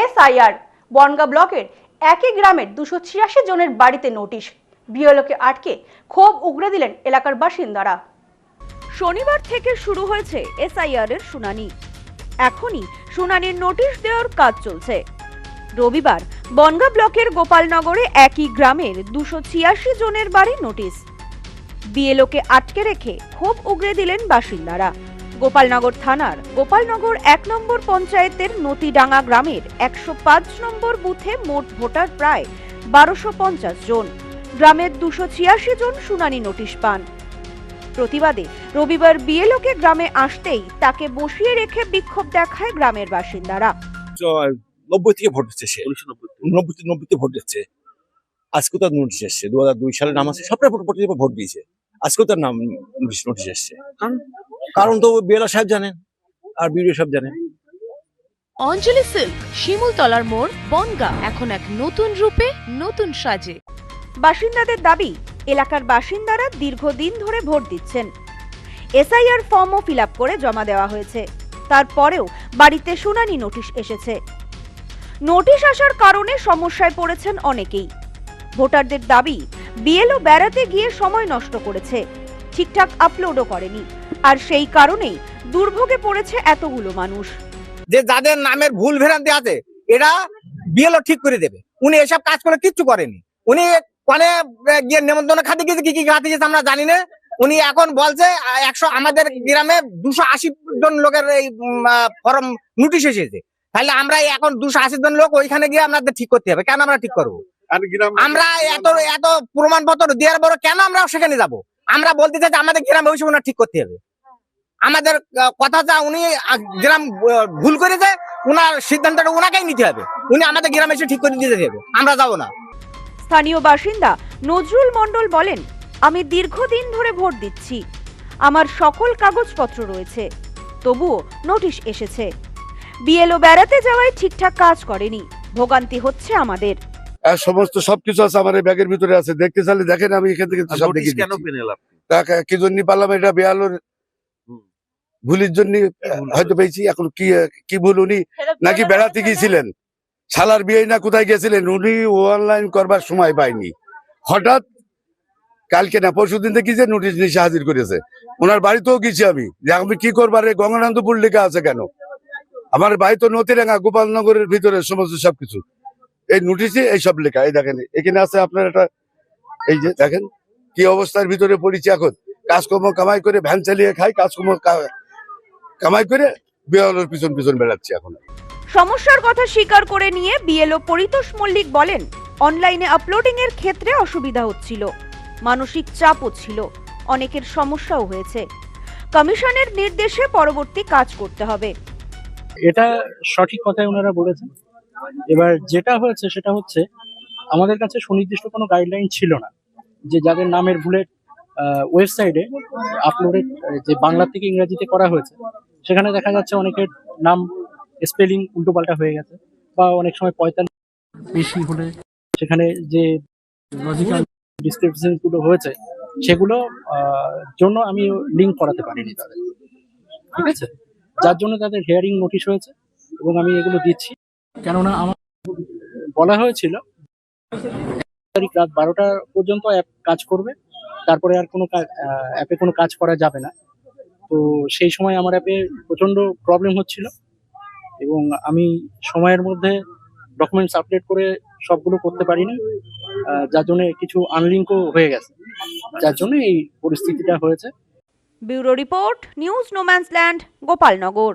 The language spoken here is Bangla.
এসআইআর, বনগা ব্লকের একই গ্রামের দুশো ছিয়াশি জনের বাড়িতে নোটিশ। বিএলওকে আটকে ক্ষোভ উগড়ে দিলেন এলাকার বাসিন্দারা। শনিবার থেকে শুরু হয়েছে এসআইআর এর শুনানি। এখনই শুনানির নোটিশ দেওয়ার কাজ চলছে। রবিবার বনগা ব্লকের গোপালনগরে একই গ্রামের দুশো ছিয়াশি জনের বাড়ি নোটিশ। বিএলওকে আটকে রেখে ক্ষোভ উগড়ে দিলেন বাসিন্দারা। গোপালনগর থানার। গোপালনগর এক নম্বর পঞ্চায়েতের নতিডাঙ্গা গ্রামের একশো পাঁচ নম্বর বুথে মোট ভোটার প্রায় বারোশো পঞ্চাশ জন। গ্রামের দুশো ছিয়াশি জন শুনানি নোটিশ পান। প্রতিবাদে রবিবার বিএলওকে গ্রামে আসতেই তাকে বসিয়ে রেখে বিক্ষোভ দেখায় গ্রামের বাসিন্দারা। নব্বই থেকে ভোট দিচ্ছে সে। নব্বই নব্বইতে ভোট দিচ্ছে। আজকে তার নোটিশ এসছে। দু হাজার দুই সালে নাম আছে সবটা ভোট ভোট ভোট দিয়েছে। আজকেও তার নাম নোটিশ এসছে। কারণ? তো বেলা সাহেব জানেন আর বিডিও সাহেব জানেন। অঞ্জলি সিল্ক শিমুলতলার মোড় বনগা এখন এক নতুন রূপে নতুন সাজে। বাসিন্দাদের দাবি এলাকার বাসিন্দারা দীর্ঘদিন ধরে ভোট দিচ্ছেন। এসআইআর ফর্মও ফিল করে জমা দেওয়া হয়েছে। তারপরেও বাড়িতে শুনানি নোটিশ এসেছে। নোটিশ আসার কারণে সমস্যায় পড়েছেন অনেকেই। ভোটারদের দাবি বিএলও বেড়াতে গিয়ে সময় নষ্ট করেছে। ঠিকঠাক আপলোডও করেনি। আর সেই কারণেই দুর্ভোগে পড়েছে এতগুলো মানুষ। যে যাদের নামের ভুল ভ্রান্তি আছে, এরা বিএলও ঠিক করে দেবে। উনি এসব কাজ করে কিচ্ছু করেনি। উনি মানে গিয়ে নেমন্তন্ন খাতে গিয়েছে, কি কি খাতে গেছে আমরা জানি না। উনি এখন বলছে একশো, আমাদের গ্রামে দুশো আশি জন লোকের এই ফর্ম নোটিশ এসেছে। তাহলে আমরা এখন দুশো আশি জন লোক ওইখানে গিয়ে আমাদের ঠিক করতে হবে। কেন আমরা ঠিক করব? আমরা এত এত প্রমাণপত্র দেওয়ার পর কেন আমরা সেখানে যাব? আমরা বলতে চাই যে আমাদের গ্রামে ওই সময় ঠিক করতে হবে। আমাদের আহ, কথাটা উনি গ্রাম ভুল করেছে উনার সিদ্ধান্তটা উনাকেই নিতে হবে। উনি আমাদের গ্রামে এসে ঠিক করে দিতে হবে আমরা যাব না। স্থানীয় বাসিন্দা নজরুল মন্ডল বলেন আমি দীর্ঘদিন ধরে ভোট দিচ্ছি। আমার সকল কাগজপত্র রয়েছে। তবুও নোটিশ এসেছে। বিএলও বেড়াতে যাওয়ায় ঠিকঠাক কাজ করেনি। ভোগান্তি হচ্ছে আমাদের। সমস্ত সবকিছু আছে আমার এই ব্যাগের ভিতরে আছে। দেখতে চাইলে দেখেন আমি এখান থেকে সব দেখে কা- জন্য পারলাম এটা বেয়ালোর। ভুলের জন্য হয়তো পেয়েছি এখন কি কি ভুল উনি? নাকি বেড়াতে গিয়েছিলেন? শালার বিয়ে না কোথায় গেছিলেন উনি অনলাইন করবার সময় পাইনি। হঠাৎ কালকে না পরশু দিন থেকে যে নোটিশ নিচে হাজির করেছে। ওনার বাড়িতেও গেছি আমি। যে আমি কি করবার এই গঙ্গানন্দপুর লেখা আছে কেন? আমার বাড়ি তো নতিরাঙ্গা গোপালনগরের ভিতরে সমস্ত সবকিছু। এই নোটিশে এইসব লেখা এই দেখেন এখানে আছে আপনার একটা এই যে দেখেন কি অবস্থার ভিতরে পড়েছি এখন? কাজকর্ম কামাই করে ভ্যান চালিয়ে খাই কাজকর্ম কামাই করে বিয়ালের পিছন পিছন বেড়াচ্ছি এখন। সমস্যার কথা স্বীকার করে নিয়ে বিএলও পরিতোষ মল্লিক বলেন অনলাইনে আপলোডিং এর ক্ষেত্রে অসুবিধা হচ্ছিল মানসিক চাপও ছিল অনেকের সমস্যাও হয়েছে। কমিশনের নির্দেশে পরবর্তী কাজ করতে হবে। এটা সঠিক কথাই ওনারা বলেছেন? এবার যেটা হয়েছে সেটা হচ্ছে, আমাদের কাছে সুনির্দিষ্ট কোনো গাইডলাইন ছিল না যে যাদের নামের ভুলে ওয়েবসাইটে আপলোডেড যে বাংলা থেকে ইংরেজিতে করা হয়েছে, সেখানে দেখা যাচ্ছে অনেকের নাম স্পেলিং উল্টোপাল্টা হয়ে গেছে বা অনেক সময় পঁয়তাল্লিশ বেশি হলে সেখানে যে লজিক্যাল ডিসক্রিপশনগুলো হয়েছে, সেগুলো জন্য আমি লিঙ্ক করাতে পারিনি তাদের। ঠিক আছে? যার জন্য তাদের হেয়ারিং নোটিশ হয়েছে এবং আমি এগুলো দিচ্ছি। কেননা আমার বলা হয়েছিল তারিখ রাত বারোটা পর্যন্ত অ্যাপ কাজ করবে, তারপরে আর কোনো অ্যাপে কোনো কাজ করা যাবে না। তো সেই সময় আমার অ্যাপে প্রচণ্ড প্রবলেম হচ্ছিল এবং আমি সময়ের মধ্যে ডকুমেন্টস আপডেট করে সবগুলো করতে পারিনি যার জন্য কিছু আনলিঙ্কও হয়ে গেছে। যার জন্য এই পরিস্থিতিটা হয়েছে। Bureau report, news no man's land Gopalnagar.